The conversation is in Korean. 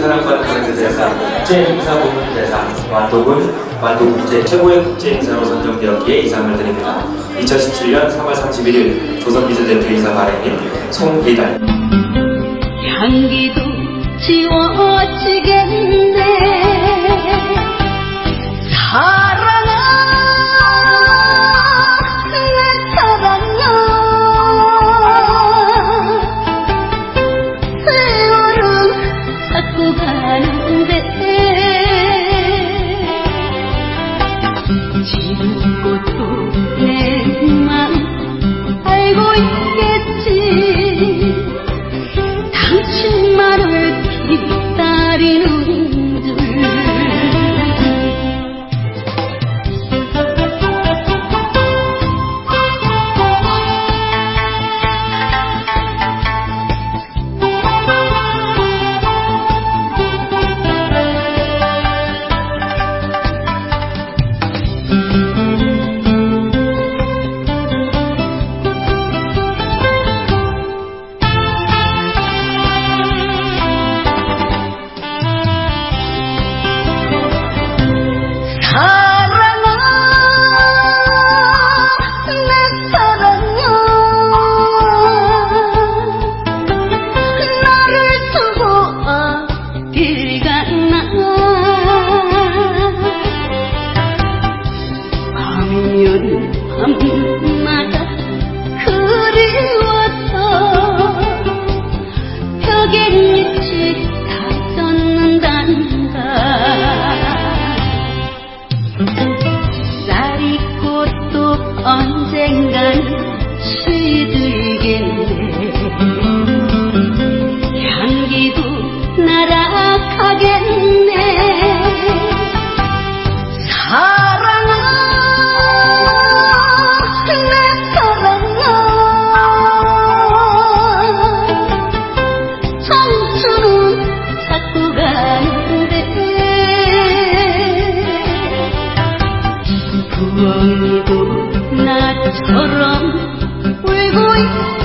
사랑받는 그 대상, 국제 행사 부문 대상, 완도군, 완도국제 최고의 국제 행사로 선정되었기에 이 상을 드립니다. 2017년 3월 31일 조선비즈대표이사 발행인 송희달 향기도 지워지겠네 지는 것도 내 맘 알고 있겠지. 당신 언젠간 시들겠네. 향기도 날아가겠네. 사랑아 내 사랑아 청춘은 자꾸 가는데. 구원 so. We're going.